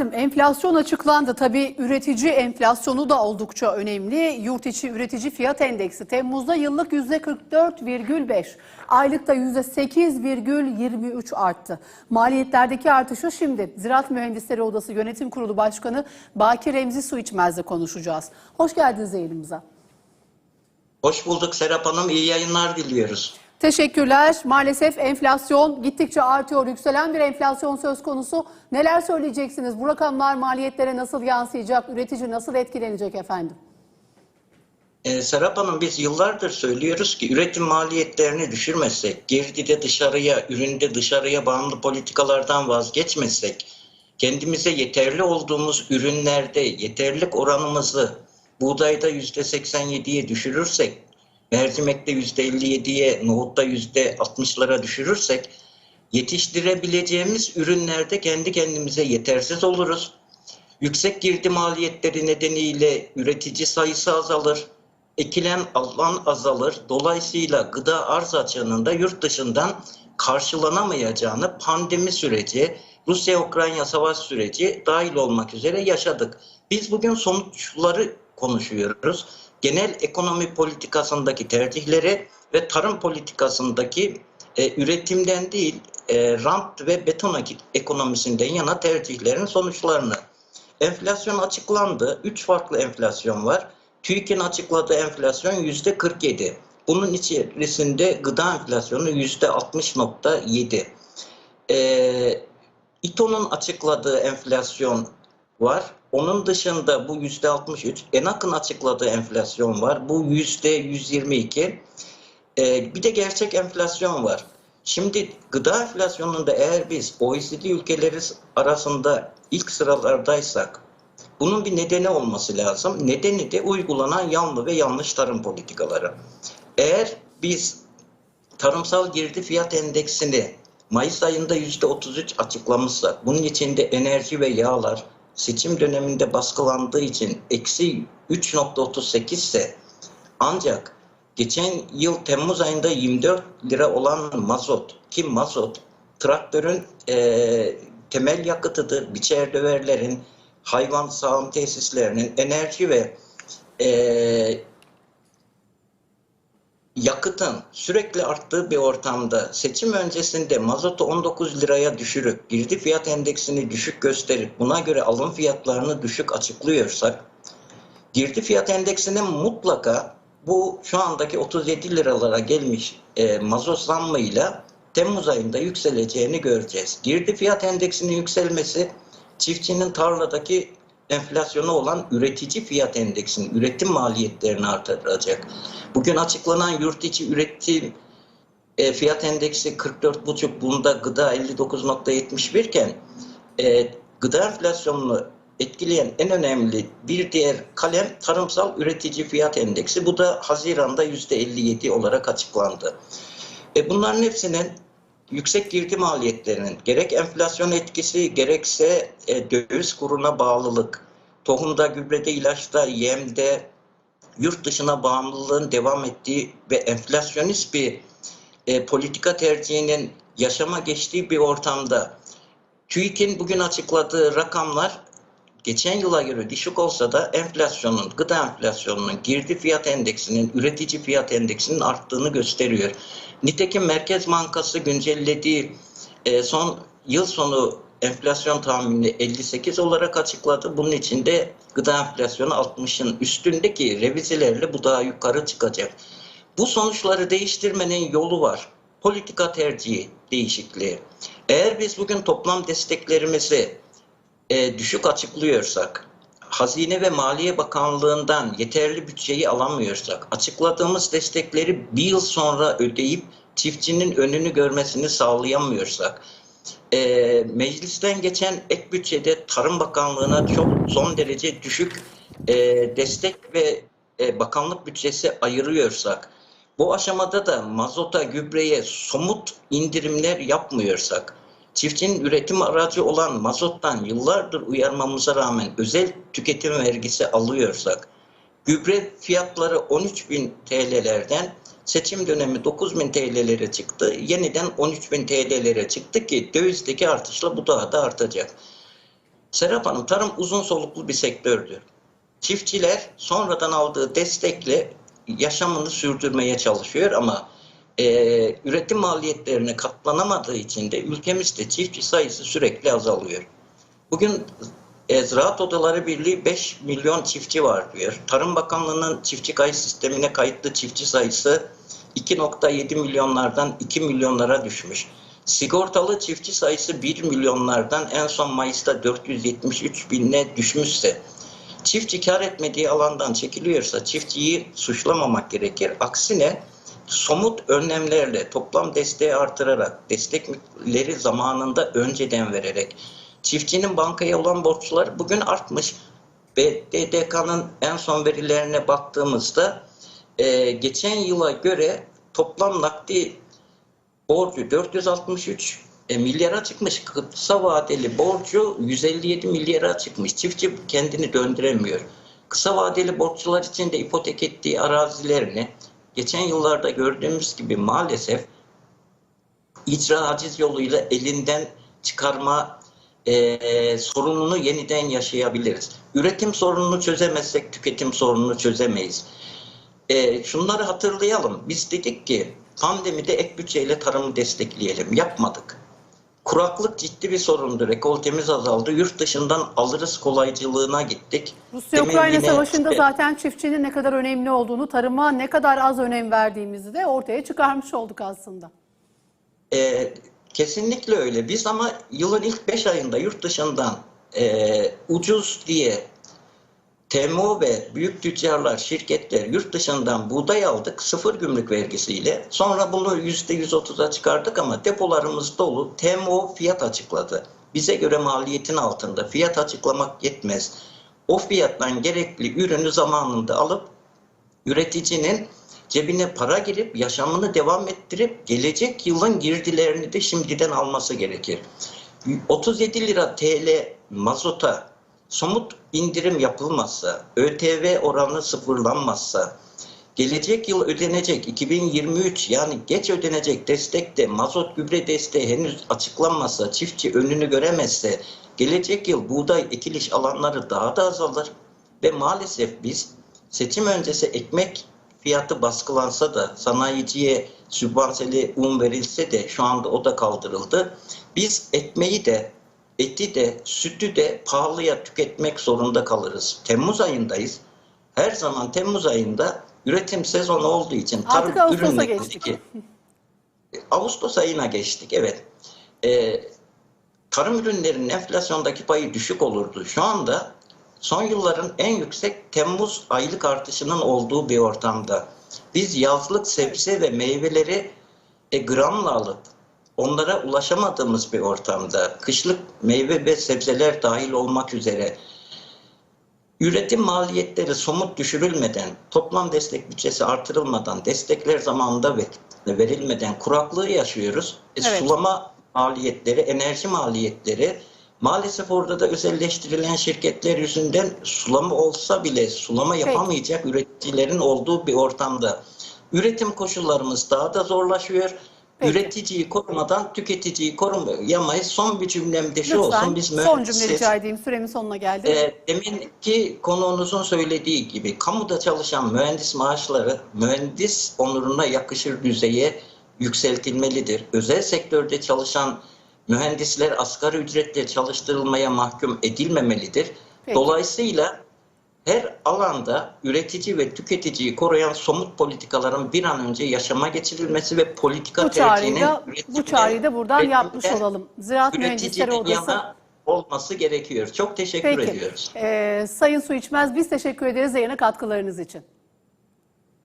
Enflasyon açıklandı. Tabii üretici enflasyonu da oldukça önemli. Yurt içi üretici fiyat endeksi Temmuz'da yıllık %44,5, aylıkta %8,23 arttı. Maliyetlerdeki artışı şimdi Ziraat Mühendisleri Odası Yönetim Kurulu Başkanı Baki Remzi Su konuşacağız. Hoş geldiniz yayınımıza. Hoş bulduk Serap Hanım. İyi yayınlar diliyoruz. Teşekkürler. Maalesef enflasyon gittikçe artıyor. Yükselen bir enflasyon söz konusu. Neler söyleyeceksiniz? Bu rakamlar maliyetlere nasıl yansıyacak? Üretici nasıl etkilenecek efendim? Ee, Serap Hanım biz yıllardır söylüyoruz ki üretim maliyetlerini düşürmezsek, girdide dışarıya, üründe dışarıya bağımlı politikalardan vazgeçmezsek, kendimize yeterli olduğumuz ürünlerde yeterlilik oranımızı buğdayda %87'ye düşürürsek, mercimekte %57'ye, nohutta %60'lara düşürürsek, yetiştirebileceğimiz ürünlerde kendi kendimize yetersiz oluruz. Yüksek girdi maliyetleri nedeniyle üretici sayısı azalır, ekilen alan azalır. Dolayısıyla gıda arz açığının yurt dışından karşılanamayacağını pandemi süreci, Rusya-Ukrayna savaş süreci dahil olmak üzere yaşadık. Biz bugün sonuçları konuşuyoruz. Genel ekonomi politikasındaki tercihleri ve tarım politikasındaki e, üretimden değil, e, rant ve beton ekonomisinden yana tercihlerin sonuçlarını. Enflasyon açıklandı. Üç farklı enflasyon var. TÜİK'in açıkladığı enflasyon yüzde 47. Bunun içerisinde gıda enflasyonu yüzde 60.7. Ee, İTO'nun açıkladığı enflasyon var. Onun dışında bu yüzde 63. ENAK'ın açıkladığı enflasyon var. Bu yüzde 122. Ee, bir de gerçek enflasyon var. Şimdi gıda enflasyonunda eğer biz OECD ülkeleri arasında ilk sıralardaysak bunun bir nedeni olması lazım. Nedeni de uygulanan yanlı ve yanlış tarım politikaları. Eğer biz tarımsal girdi fiyat endeksini Mayıs ayında %33 açıklamışsak, bunun içinde enerji ve yağlar seçim döneminde baskılandığı için eksi 3.38 ise ancak geçen yıl Temmuz ayında 24 lira olan mazot ki mazot traktörün e, temel yakıtıdır. Biçer döverlerin, hayvan sağım tesislerinin enerji ve e, yakıtın sürekli arttığı bir ortamda seçim öncesinde mazotu 19 liraya düşürüp girdi fiyat endeksini düşük gösterip buna göre alım fiyatlarını düşük açıklıyorsak girdi fiyat endeksinin mutlaka bu şu andaki 37 liralara gelmiş e, mazot zammıyla Temmuz ayında yükseleceğini göreceğiz. Girdi fiyat endeksinin yükselmesi çiftçinin tarladaki enflasyonu olan üretici fiyat endeksinin üretim maliyetlerini artıracak. Bugün açıklanan yurt içi üretim e, fiyat endeksi 44,5 bunda gıda 59.71 iken e, gıda enflasyonunu etkileyen en önemli bir diğer kalem tarımsal üretici fiyat endeksi. Bu da Haziran'da %57 olarak açıklandı. E, bunların hepsinin yüksek girdi maliyetlerinin gerek enflasyon etkisi gerekse e, döviz kuruna bağlılık, tohumda, gübrede, ilaçta, yemde yurt dışına bağımlılığın devam ettiği ve enflasyonist bir e, politika tercihinin yaşama geçtiği bir ortamda TÜİK'in bugün açıkladığı rakamlar geçen yıla göre düşük olsa da enflasyonun, gıda enflasyonunun, girdi fiyat endeksinin, üretici fiyat endeksinin arttığını gösteriyor. Nitekim Merkez Bankası güncellediği e, son yıl sonu enflasyon tahminini 58 olarak açıkladı. Bunun içinde gıda enflasyonu 60'ın üstündeki revizelerle bu daha yukarı çıkacak. Bu sonuçları değiştirmenin yolu var. Politika tercihi değişikliği. Eğer biz bugün toplam desteklerimizi e, düşük açıklıyorsak, Hazine ve Maliye Bakanlığı'ndan yeterli bütçeyi alamıyorsak, açıkladığımız destekleri bir yıl sonra ödeyip çiftçinin önünü görmesini sağlayamıyorsak, e, meclisten geçen ek bütçede Tarım Bakanlığı'na çok son derece düşük e, destek ve e, bakanlık bütçesi ayırıyorsak, bu aşamada da mazota, gübreye somut indirimler yapmıyorsak, çiftçinin üretim aracı olan mazottan yıllardır uyarmamıza rağmen özel tüketim vergisi alıyorsak, gübre fiyatları 13 bin TL'lerden seçim dönemi 9 bin TL'lere çıktı. Yeniden 13 bin TL'lere çıktı ki dövizdeki artışla bu daha da artacak. Serap Hanım tarım uzun soluklu bir sektördür. Çiftçiler sonradan aldığı destekle yaşamını sürdürmeye çalışıyor ama e, üretim maliyetlerine katlanamadığı için de ülkemizde çiftçi sayısı sürekli azalıyor. Bugün e, Ziraat Odaları Birliği 5 milyon çiftçi var diyor. Tarım Bakanlığı'nın çiftçi kayıt sistemine kayıtlı çiftçi sayısı 2.7 milyonlardan 2 milyonlara düşmüş. Sigortalı çiftçi sayısı 1 milyonlardan en son Mayıs'ta 473 bine düşmüşse çiftçi kar etmediği alandan çekiliyorsa çiftçiyi suçlamamak gerekir. Aksine somut önlemlerle toplam desteği artırarak destekleri zamanında önceden vererek çiftçinin bankaya olan borçları bugün artmış. BDDK'nın en son verilerine baktığımızda e, geçen yıla göre toplam nakdi borcu 463 e, milyara çıkmış. Kısa vadeli borcu 157 milyara çıkmış. Çiftçi kendini döndüremiyor. Kısa vadeli borçlular için de ipotek ettiği arazilerini geçen yıllarda gördüğümüz gibi maalesef icra aciz yoluyla elinden çıkarma e, sorununu yeniden yaşayabiliriz. Üretim sorununu çözemezsek tüketim sorununu çözemeyiz. E, şunları hatırlayalım. Biz dedik ki pandemide ek bütçeyle tarımı destekleyelim. Yapmadık. Kuraklık ciddi bir sorundu. Rekoltemiz azaldı. Yurt dışından alırız kolaycılığına gittik. Rusya-Ukrayna savaşında zaten çiftçinin ne kadar önemli olduğunu, tarıma ne kadar az önem verdiğimizi de ortaya çıkarmış olduk aslında. E, kesinlikle öyle. Biz ama yılın ilk 5 ayında yurt dışından e, ucuz diye TMO ve büyük tüccarlar, şirketler yurt dışından buğday aldık sıfır gümrük vergisiyle. Sonra bunu %130'a çıkardık ama depolarımız dolu. TMO fiyat açıkladı. Bize göre maliyetin altında fiyat açıklamak yetmez. O fiyattan gerekli ürünü zamanında alıp üreticinin cebine para girip yaşamını devam ettirip gelecek yılın girdilerini de şimdiden alması gerekir. 37 lira TL mazota somut indirim yapılmazsa, ÖTV oranı sıfırlanmazsa, gelecek yıl ödenecek 2023 yani geç ödenecek destekte mazot gübre desteği henüz açıklanmazsa, çiftçi önünü göremezse, gelecek yıl buğday ekiliş alanları daha da azalır ve maalesef biz seçim öncesi ekmek fiyatı baskılansa da sanayiciye sübvansiyeli un verilse de şu anda o da kaldırıldı. Biz ekmeği de eti de sütü de pahalıya tüketmek zorunda kalırız. Temmuz ayındayız. Her zaman Temmuz ayında üretim sezonu olduğu için Artık tarım Ağustos'a ürünlerindeki geçtik. Ağustos ayına geçtik evet. Ee, tarım ürünlerinin enflasyondaki payı düşük olurdu. Şu anda son yılların en yüksek Temmuz aylık artışının olduğu bir ortamda biz yazlık sebze ve meyveleri e, gramla alıp onlara ulaşamadığımız bir ortamda kışlık meyve ve sebzeler dahil olmak üzere üretim maliyetleri somut düşürülmeden, toplam destek bütçesi artırılmadan, destekler zamanında ve- verilmeden kuraklığı yaşıyoruz. E, Evet. Sulama maliyetleri, enerji maliyetleri maalesef orada da özelleştirilen şirketler yüzünden sulama olsa bile sulama yapamayacak üreticilerin olduğu bir ortamda üretim koşullarımız daha da zorlaşıyor. Peki. Üreticiyi korumadan tüketiciyi koruyamayız. Son bir cümlem de şu Lütfen olsun. Biz son cümle rica edeyim. Süremin sonuna geldi. E, deminki konuğunuzun söylediği gibi kamuda çalışan mühendis maaşları mühendis onuruna yakışır düzeye yükseltilmelidir. Özel sektörde çalışan mühendisler asgari ücretle çalıştırılmaya mahkum edilmemelidir. Peki. Dolayısıyla her alanda üretici ve tüketiciyi koruyan somut politikaların bir an önce yaşama geçirilmesi ve politika bu çağrıyı tercihinin da, bu çağrıyı da buradan yapmış olalım. Ziraat Mühendisleri Odası. olması gerekiyor. Çok teşekkür Peki. ediyoruz. Ee, Sayın Su İçmez biz teşekkür ederiz yayına katkılarınız için.